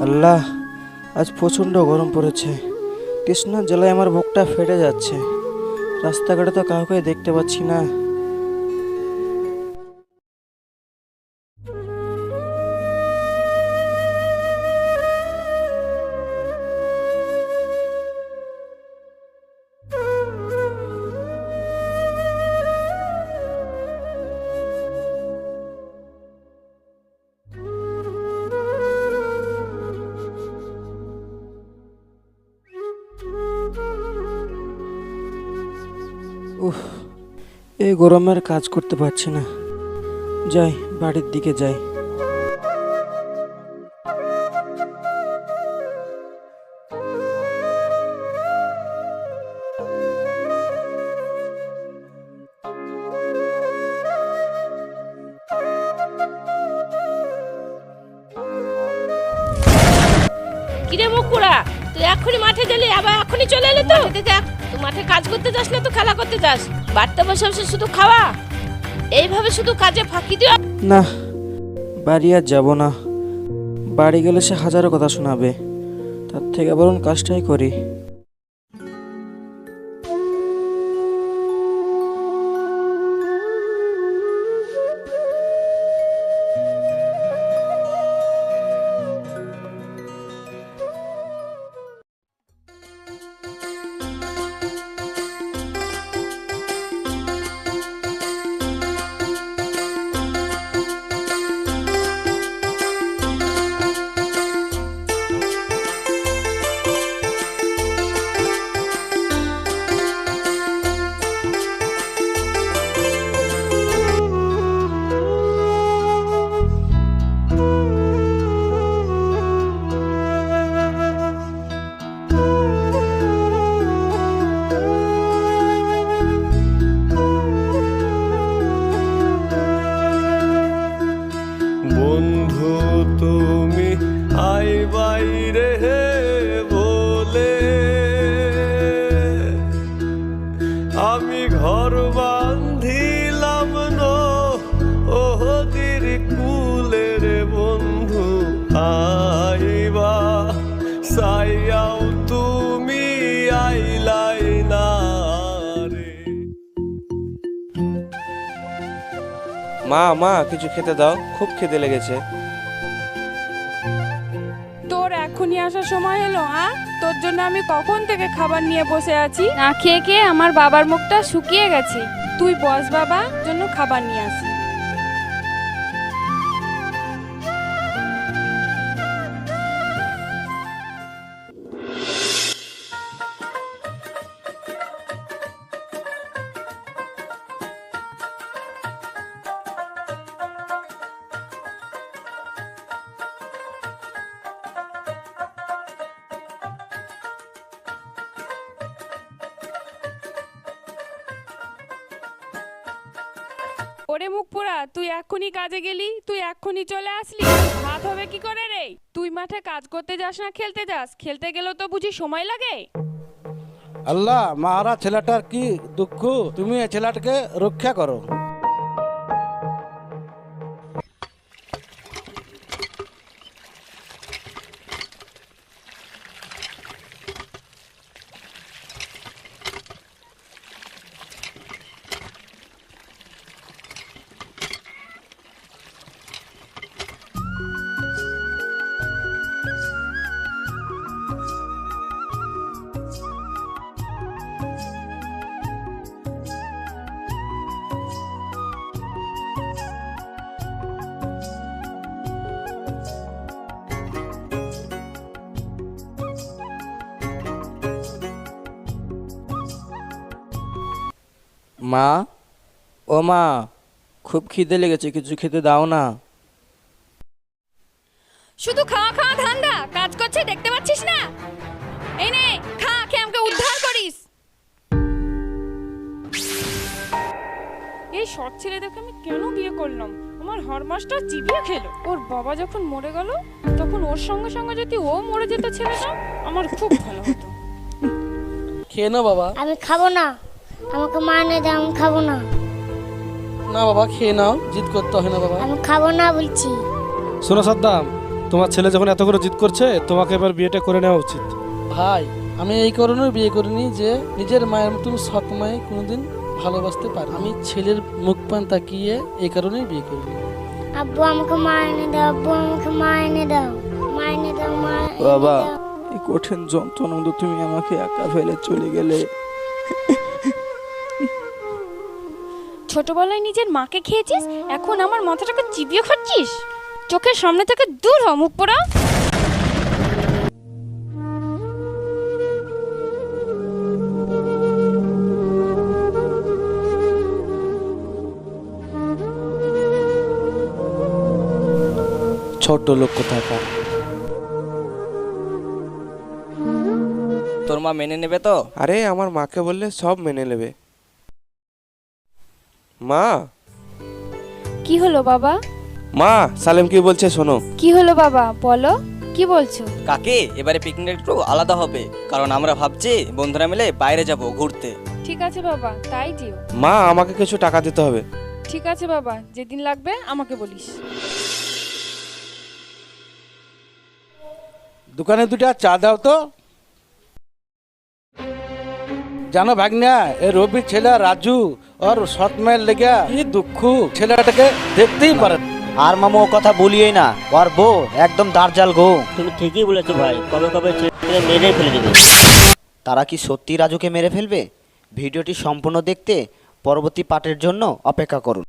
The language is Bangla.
আল্লাহ, আজ প্রচণ্ড গরম পড়েছে। কৃষ্ণা জেলায় আমার বুকটা ফেটে যাচ্ছে। রাস্তাঘাটে তো কাউকে দেখতে পাচ্ছি না। উফ এই গরমে আর কাজ করতে পারছি না। যাই বাড়ির দিকে যাই। কিরে মুকুরা তুই এখনই মাঠে গেলি আবার এখনই চলে এলি তো? তুই মাঠে কাজ করতে যাস না তো খেলা করতে যাস। বাড়তে বসে বসে শুধু খাওয়া। এইভাবে শুধু কাজে ফাঁকি দিও। না, বাড়ি আর যাব না। বাড়ি গেলে সে হাজারো কথা শোনাবে। তার থেকে বরং কাজটাই করি। ঘর বান্ধিলাম ওহদির কুলের বন্ধু, আইবা, সাইয়াও তুমি আইলাই না রে। মা মা, কিছু খেতে দাও, খুব খেতে লেগেছে। এখনই আসার সময় হলো হ্যাঁ তোর জন্য আমি কখন থেকে খাবার নিয়ে বসে আছি? না খেয়ে খেয়ে আমার বাবার মুখটা শুকিয়ে গেছে। তুই বস বাবা, জন্য খাবার নিয়ে আসি। ওরে মুখ পোড়া, তুই এক্ষুনি কাজে গেলি? তুই এক্ষুনি চলে আসলি? ভাত হবে কি করে রে? তুই মাঠে কাজ করতে যাস না খেলতে যাস? খেলতে গেলেও তো বুঝি সময় লাগে। আল্লাহ, মারা ছেলেটার কি দুঃখ? তুমি এই ছেলেটাকে রক্ষা করো। মা ও মা খুব খিদে লেগেছে কিছু খেতে দাও না। শুধু খাওয়া খাওয়া ধান্দা কাজ করছে দেখতে পাচ্ছিস না? এই নে খা খেয়ে আমাকে উদ্ধার করিস। এই সৎ ছেলেদেরকে আমি কেন বিয়ে করলাম? আমার হরমাসটা চিবিয়ে খেলো। ওর বাবা যখন মরে গেল তখন ওর সঙ্গে সঙ্গে যদি ও মরে যেত ছেলেটা আমার খুব ভালো হতো। খেয়ে নাও বাবা আমি খাব না। আমাকে মা এনে দে আমি খাব না। না বাবা খেয়ে নাও জিদ করতে হয় না বাবা। আমি খাব না বলছি। শোনো সাদ্দাম তোমার ছেলে যখন এত করে জিদ করছে তোমাকে এবার বিয়েটা করে নেওয়া উচিত। ভাই আমি এই কারণে বিয়ে করিনি যে নিজের মায়ের মতন সৎ মায়ে কোনোদিন ভালোবাসতে পারি আমি ছেলের মুখ পান তাকিয়ে এই কারণেই বিয়ে করিনি। আব্বু আমাকে মা এনে দাও আব্বু আমাকে মা এনে দাও মা এনে দাও মা বাবা এই কঠিন যন্ত্রণা তুমি আমাকে একা ফেলে চলে গেলে। ছোটবেলায় নিজের মাকে খেয়েছিস? এখন আমার মাথাটাকে চিবিয়ে খাচ্ছিস? চোখের সামনে থেকে দূর হ মুখ পোড়া। ছোট লোক কোথাকার তোর মা মেনে নেবে তো? আরে আমার মাকে বললে সব মেনে নেবে। মা। কি হলো বাবা? মা সালেম কি বলছে শোনো। কি হলো বাবা? বলো কি বলছো? কাকে এবারে পিকনিক একটু আলাদা হবে কারণ আমরা ভাবছি বন্ধুরা মিলে বাইরে যাব ঘুরতে। ঠিক আছে বাবা তাই দিও। মা আমাকে কিছু টাকা দিতে হবে। ঠিক আছে বাবা যেদিন লাগবে আমাকে বলিস। দোকানে দুটা চা দাও তো। জানো ভাগ্না এ রবি ছেলে রাজু ওর সৎ মায়ের লেগে কি দুঃখ? ছেলেটাকে দেখতেই পারে আর মামু ও কথা বলিয়েই না। ওর বউ একদম দার্জাল গো। তুমি ঠিকই বলেছ ভাই। কবে কবে ছেলে মেরে ফেলে দেবে। তারা কি সত্যি রাজুকে মেরে ফেলবে? ভিডিওটি সম্পূর্ণ দেখতে পরবর্তী পার্টের জন্য অপেক্ষা করুন।